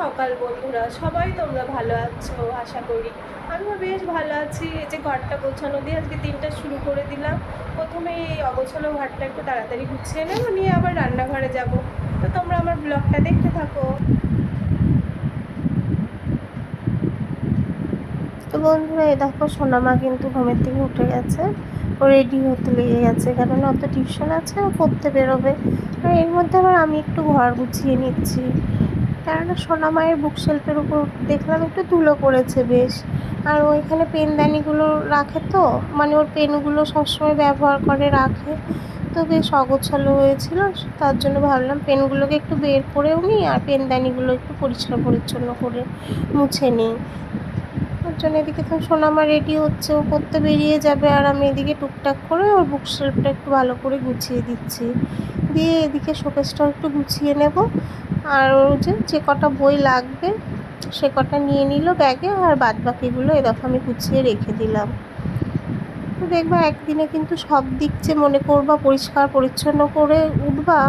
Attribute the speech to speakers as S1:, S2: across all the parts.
S1: সকাল বন্ধুরা, সবাই তোমরা ভালো আছো? আশা করি আমিও বেশ ভালো আছি। এই যে ঘরটা গোছানো দিয়ে আজকে দিনটা শুরু করে দিলাম। প্রথমে এই অগোছানো ঘরটা একটু তাড়াতাড়ি গুছিয়ে নেব, নিয়ে আবার রান্নাঘরে যাব। তো তোমরা আমার ব্লগটা দেখতে থাকো। তো বন্ধুরা, এই দেখো সোনামা কিন্তু ঘুমের থেকে উঠে গেছে। ও রেডি হতে লেগে গেছে কারণ অত টিউশন আছে, ও পড়তে বেরোবে। আর এর মধ্যে আবার আমি একটু ঘর গুছিয়ে নিচ্ছি। কেননা সোনামায়ের বুক শেলফের উপর দেখলাম একটু ধুলো পড়েছে বেশ। আর ওইখানে পেনদানিগুলো রাখে তো মানে ওর পেনগুলো সবসময় ব্যবহার করে রাখে। তো বেশ অগোছালো হয়েছিল, তার জন্য ভাবলাম পেনগুলোকে একটু বের করেও নিই আর পেনদানিগুলো একটু পরিষ্কার পরিচ্ছন্ন করে মুছে নিই। তার জন্য এদিকে তো সোনামা রেডি হচ্ছে, ও পড়তে বেরিয়ে যাবে আর আমি এদিকে টুকটাক করে ওর বুক শেলফটা একটু ভালো করে গুছিয়ে দিচ্ছি। দিয়ে এদিকে শোকেসটাও একটু গুছিয়ে নেব। আর যে যে কটা বই লাগবে, সে কটা নিয়ে নিল ব্যাগে আর বাদ বাকিগুলো এরকম আমি গুছিয়ে রেখে দিলাম। তো দেখবা একদিনে কিন্তু সব দিক যে মনে করবা, পরিষ্কার পরিচ্ছন্ন করে উঠবা,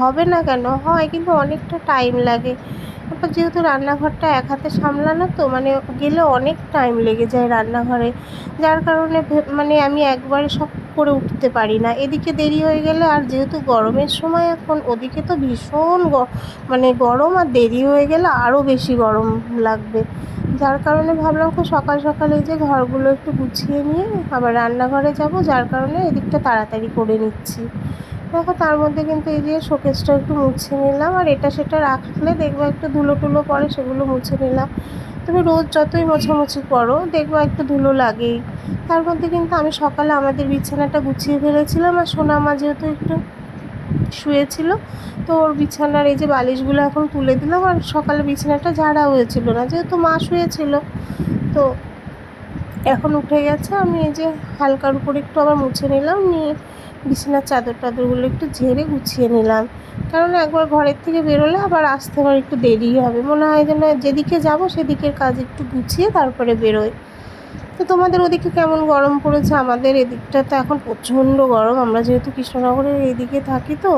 S1: হবে না কেন? হয়, কিন্তু অনেকটা টাইম লাগে। তারপর যেহেতু রান্নাঘরটা এক হাতে সামলানো তো মানে গেলে অনেক টাইম লেগে যায় রান্নাঘরে। যার কারণে মানে আমি একবারে সব করে উঠতে পারি না। এদিকে দেরি হয়ে গেলে আর যেহেতু গরমের সময় এখন ওদিকে তো ভীষণ মানে গরম আর দেরি হয়ে গেলে আরও বেশি গরম লাগবে। যার কারণে ভাবলাম খুব সকাল সকাল এই যে ঘরগুলো একটু গুছিয়ে নিয়ে আবার রান্নাঘরে যাব, যার কারণে এদিকটা তাড়াতাড়ি করে নিচ্ছি। দেখো তার মধ্যে কিন্তু এই যে শোকেসটা একটু মুছে নিলাম আর এটা সেটা রাখলে দেখবে একটু ধুলো টুলো পড়ে সেগুলো মুছে নিলাম। তুমি রোজ যতই মোছামুছি করো, দেখব একটু ধুলো লাগেই। তার মধ্যে কিন্তু আমি সকালে আমাদের বিছানাটা গুছিয়ে ফেলেছিলাম আর সোনামা যেহেতু একটু শুয়েছিল, তো ওর বিছানার এই যে বালিশগুলো এখন তুলে দিলাম আর সকালে বিছানাটা ঝাড়া হয়েছিল না, যেহেতু মা শুয়েছিল। তো এখন উঠে গেছে, আমি এই যে হালকার উপর একটু আবার মুছে নিলাম, নিয়ে বিছানার চাদর টাদরগুলো একটু ঝেড়ে গুছিয়ে নিলাম। কারণ একবার ঘরের থেকে বেরোলে আবার আসতে আমার একটু দেরি হবে। মনে হয় যেন যেদিকে যাব সেদিকের কাজ একটু গুছিয়ে তারপরে বেরোয় তো তোমাদের ওদিকে কেমন গরম পড়েছে? আমাদের এদিকটা তো এখন প্রচণ্ড গরম। আমরা যেহেতু কৃষ্ণনগরের এইদিকে থাকি তো,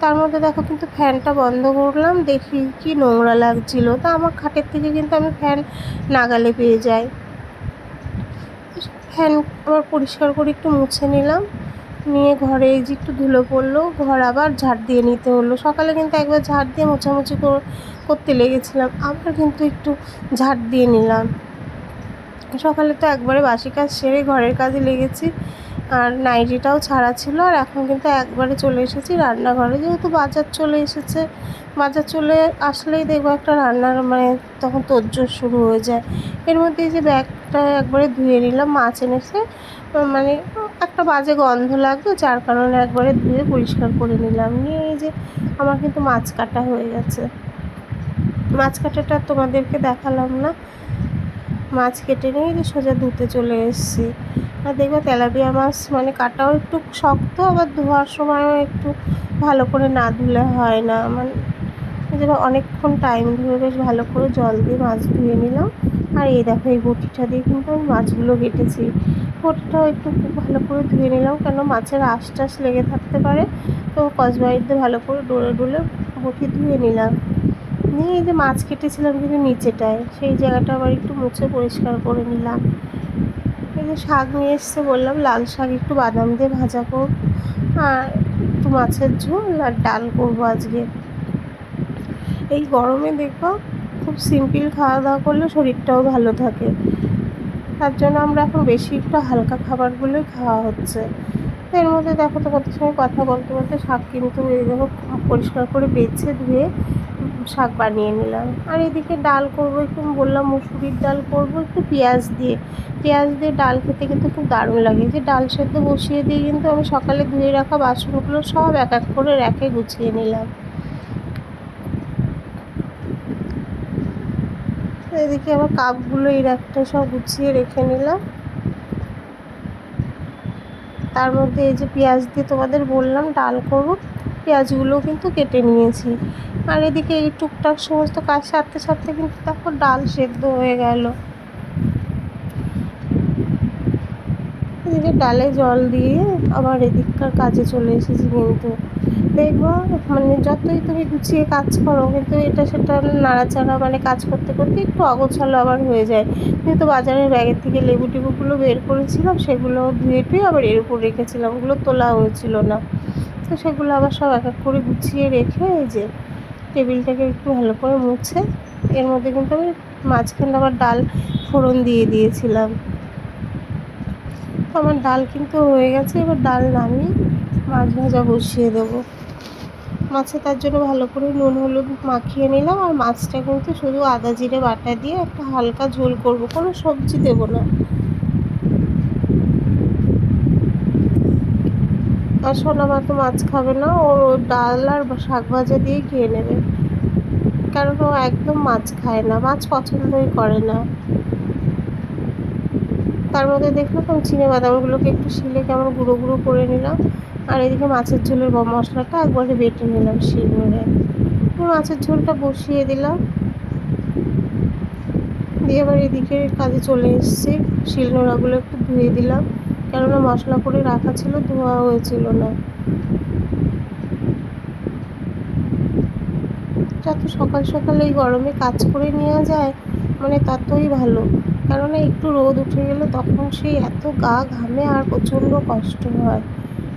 S1: তার মধ্যে দেখো কিন্তু ফ্যানটা বন্ধ করলাম। দেখি কি নোংরা লাগছিল। তা আমার খাটের থেকে কিন্তু আমি ফ্যান নাগালে পেয়ে যাই। ফ্যান আবার পরিষ্কার করে একটু মুছে নিলাম। নিয়ে ঘরে এই যে একটু ধুলো পড়ল, ঘর আবার ঝাড় দিয়ে নিতে হলো। সকালে কিন্তু একবার ঝাড় দিয়ে মোছামুছি কর- করতে লেগেছিলাম, আবার কিন্তু একটু ঝাড় দিয়ে নিলাম। সকালে তো একবারে বাসি কাজ সেরে ঘরের কাজে লেগেছি। আর নাইটিটাও ছাড়া ছিল আর এখন কিন্তু একবারে চলে এসেছি রান্নাঘরে। যেহেতু বাজার চলে এসেছে, বাজার চলে আসলেই দেখব একটা রান্নার মানে তখন তোড়জোড় শুরু হয়ে যায়। এর মধ্যে যে ব্যাগটা একবারে ধুয়ে নিলাম, মাছ এনেছে। মানে একটা বাজে গন্ধ লাগতো যার কারণে একবারে ধুয়ে পরিষ্কার করে নিলাম। নিয়ে এই যে আমার কিন্তু মাছ কাটা হয়ে গেছে। মাছ কাটাটা তোমাদেরকে দেখালাম না। মাছ কেটে নিয়ে যে সোজা ধুতে চলে এসেছি। আর দেখবে তেলাপিয়া মাছ মানে কাটাও একটু শক্ত, আবার ধোয়ার সময়ও একটু ভালো করে না ধুলে হয় না। মানে জন্য অনেকক্ষণ টাইম ধরে বেশ ভালো করে জল দিয়ে মাছ ধুয়ে নিলাম। আর এই দেখো, এই বটিটা দিয়ে কিন্তু আমি মাছগুলো কেটেছি। বটিটাও একটু খুব ভালো করে ধুয়ে নিলাম, কেন মাছের আঁশ টাশ লেগে থাকতে পারে। তো কসবাইট দিয়ে ভালো করে ডলে ডলে বটি ধুয়ে নিলাম। নিয়ে এই যে মাছ কেটেছিলাম কিন্তু নিচেটায়, সেই জায়গাটা আবার একটু মুছে পরিষ্কার করে নিলাম। এই যে শাক নিয়ে এসছে বললাম, লাল শাক, একটু বাদাম দিয়ে ভাজা করব। আর একটু মাছের ঝোল আর ডাল করব আজকে। এই গরমে দেখব খুব সিম্পল খাওয়া দাওয়া করলে শরীরটাও ভালো থাকে। তার জন্য আমরা এখন বেশি একটু হালকা খাবারগুলোই খাওয়া হচ্ছে। এর মধ্যে দেখো তোমাদের সঙ্গে কথা বলতে বলতে শাক কিন্তু দেখো পরিষ্কার করে বেছে ধুয়ে শাক বানিয়ে নিলাম। আর এদিকে ডাল করব, একটু বললাম মুসুরির ডাল করব, একটু পেঁয়াজ দিয়ে। পেঁয়াজ দিয়ে ডাল খেতে কিন্তু খুব দারুণ লাগে। যে ডাল সেদ্ধ বসিয়ে দিয়ে কিন্তু আমি সকালে ধুয়ে রাখা বাসনগুলো সব এক এক করে রেখে গুছিয়ে নিলাম। এদিকে আমার কাপগুলো এই র্যাকটা সব গুছিয়ে রেখে নিলাম। তার মধ্যে এই যে পেঁয়াজ দিয়ে তোমাদের বললাম ডাল করব পেঁয়াজগুলো কিন্তু কেটে নিয়েছি। আর এদিকে এই টুকটাক সমস্ত কাজ সারতে সারতে কিন্তু দেখো ডাল সেদ্ধ হয়ে গেল। এদিকে ডালে জল দিয়ে আবার এদিককার কাজে চলে এসেছি কিন্তু। দেখব মানে যতই তুমি গুছিয়ে কাজ করো, কিন্তু এটা সেটা নাড়াচাড়া মানে কাজ করতে করতে একটু অগোছালো আবার হয়ে যায়। যেহেতু বাজারের ব্যাগের থেকে লেবু টেবুগুলো বের করেছিলাম, সেগুলো ধুয়ে টুয়ে আবার এর উপর রেখেছিলাম। ওগুলো তোলা হয়েছিল না। তো সেগুলো আবার সব এক এক করে গুছিয়ে রেখে এই যে টেবিলটাকে একটু ভালো করে মুছে, এর মধ্যে কিন্তু আমি মাঝখানে আবার ডাল ফোড়ন দিয়ে দিয়েছিলাম। তো আমার ডাল কিন্তু হয়ে গেছে, এবার ডাল নামিয়ে মাছ ভাজা বসিয়ে দেবো। মাছে তার জন্য ভালো করে নুন, হলুদ মাখিয়ে নিলাম, আর মাছটা কিন্তু শুধু আদা জিরে বাটা দিয়ে একটা হালকা ঝোল করব, কোনো সবজি দেবো না। আর সোনা মা তো মাছ খাবে না, ও ডাল আর শাক ভাজা দিয়ে খেয়ে নেবে। কারণ ও একদম মাছ খায় না, মাছ পছন্দই করে না। তার মধ্যে দেখলাম আমি চিনে বাদামগুলোকে একটু শিলে কেমন গুঁড়ো গুঁড়ো করে নিলাম। আর এদিকে মাছের ঝোলের মশলাটা একবারে বেটে নিলাম শিলনোড়ায় মাছের ঝোলটা বসিয়ে দিলাম। দিয়ে এবার এদিকে কাজে চলে এসেছি শিলনোড়াগুলো একটু ধুয়ে দিলাম। কেননা মশলা করে রাখা ছিল, ধোয়া হয়েছিল না। যত সকাল সকাল এই গরমে কাজ করে নেওয়া যায় মানে ততই ভালো। কেননা একটু রোদ উঠে গেলে তখন সেই এত গা ঘামে আর প্রচণ্ড কষ্ট হয়।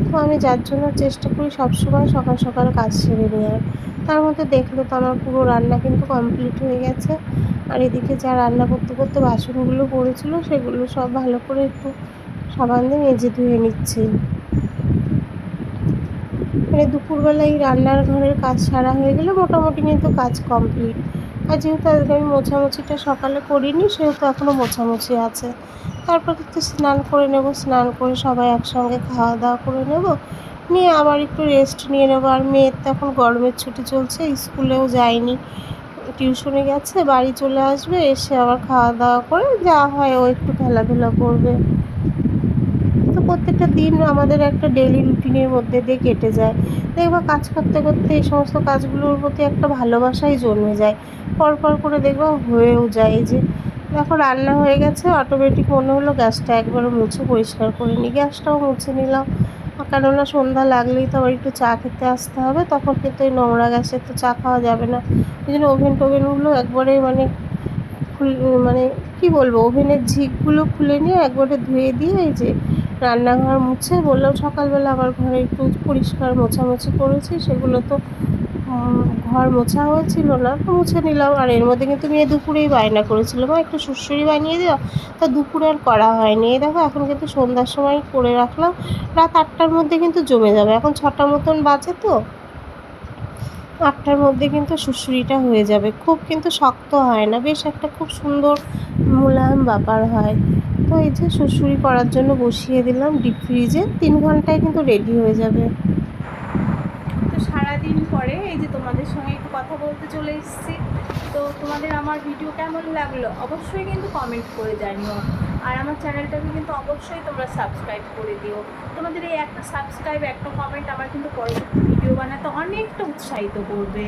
S1: তো আমি যার জন্য চেষ্টা করি সবসময় সকাল সকাল কাজ সেরে নেওয়ার। তার মধ্যে দেখল তো আমার পুরো রান্না কিন্তু কমপ্লিট হয়ে গেছে। আর এদিকে যা রান্না করতে করতে বাসনগুলো পড়েছিল, সেগুলো সব ভালো করে একটু সাবান দিয়ে মেজে ধুয়ে নিচ্ছি। মানে দুপুরবেলা এই রান্নার ঘরের কাজ সারা হয়ে গেলে মোটামুটি কিন্তু কাজ কমপ্লিট আর যেহেতু আজকে আমি মোছামুছিটা সকালে করিনি, সেহেতু এখনও মোছামুছি আছে। তারপর একটু স্নান করে নেব, স্নান করে সবাই একসঙ্গে খাওয়া দাওয়া করে নেব। নিয়ে আবার একটু রেস্ট নিয়ে নেব। আর মেয়ের তো এখন গরমের ছুটি চলছে, স্কুলেও যায়নি। টিউশনে গেছে, বাড়ি চলে আসবে, এসে আবার খাওয়া দাওয়া করে যা হয় ও একটু খেলাধুলা করবে। প্রত্যেকটা দিন আমাদের একটা ডেলি রুটিনের মধ্যে দিয়ে কেটে যায়। দেখবা কাজ করতে করতে এই সমস্ত কাজগুলোর প্রতি একটা ভালোবাসাই জন্মে যায়। পরপর করে দেখবা হয়েও যায়। এই যে দেখো রান্না হয়ে গেছে অটোমেটিক মনে হলো গ্যাসটা একবার মুছে পরিষ্কার করে নিই গ্যাসটাও মুছে নিলাম। কেননা সন্ধ্যা লাগলেই তো আবার একটু চা খেতে আসতে হবে, তখন কিন্তু ওই নোংরা গ্যাসে তো চা খাওয়া যাবে না। ওই জন্য ওভেন টোভেনগুলো একবারে মানে মানে কী বলব ওভেনের ঝিকগুলো খুলে নিয়ে একবারে ধুয়ে দিয়ে এই যে রান্নাঘর মুছে বললাম সকালবেলা আবার ঘরে একটু পরিষ্কার মোছামুছি করেছি, সেগুলো তো ঘর মোছা হয়েছিল না মুছে নিলাম। আর এর মধ্যে কিন্তু মেয়ে দুপুরেই বায়না করেছিল, মা, একটু সুড়সুড়ি বানিয়ে দেওয়া তা দুপুরে আর করা হয়নি। এই দেখো, এখন কিন্তু সন্ধ্যার সময় করে রাখলাম। রাত আটটার মধ্যে কিন্তু জমে যাবে। এখন ছটা মতন বাজে তো। আটটার মধ্যে কিন্তু সুড়সুড়িটা হয়ে যাবে। খুব কিন্তু শক্ত হয় না। বেশ একটা খুব সুন্দর মোলায়েম ব্যাপার হয়। তো এই যে সুড়সুড়ি করার জন্য বসিয়ে দিলাম ডিপ ফ্রিজে তিন ঘন্টায় কিন্তু রেডি হয়ে যাবে।
S2: তো সারাদিন পরে এই যে তোমাদের সঙ্গে একটু কথা বলতে চলে এসেছি। তো তোমাদের আমার ভিডিও কেমন লাগল অবশ্যই কিন্তু কমেন্ট করে জানিও। আর আমার চ্যানেলটাকে কিন্তু অবশ্যই তোমরা সাবস্ক্রাইব করে দিও। তোমাদের এই একটা সাবস্ক্রাইব একটা কমেন্ট আমার কিন্তু পরবর্তী ভিডিও বানাতে অনেকটা উৎসাহিত করবে।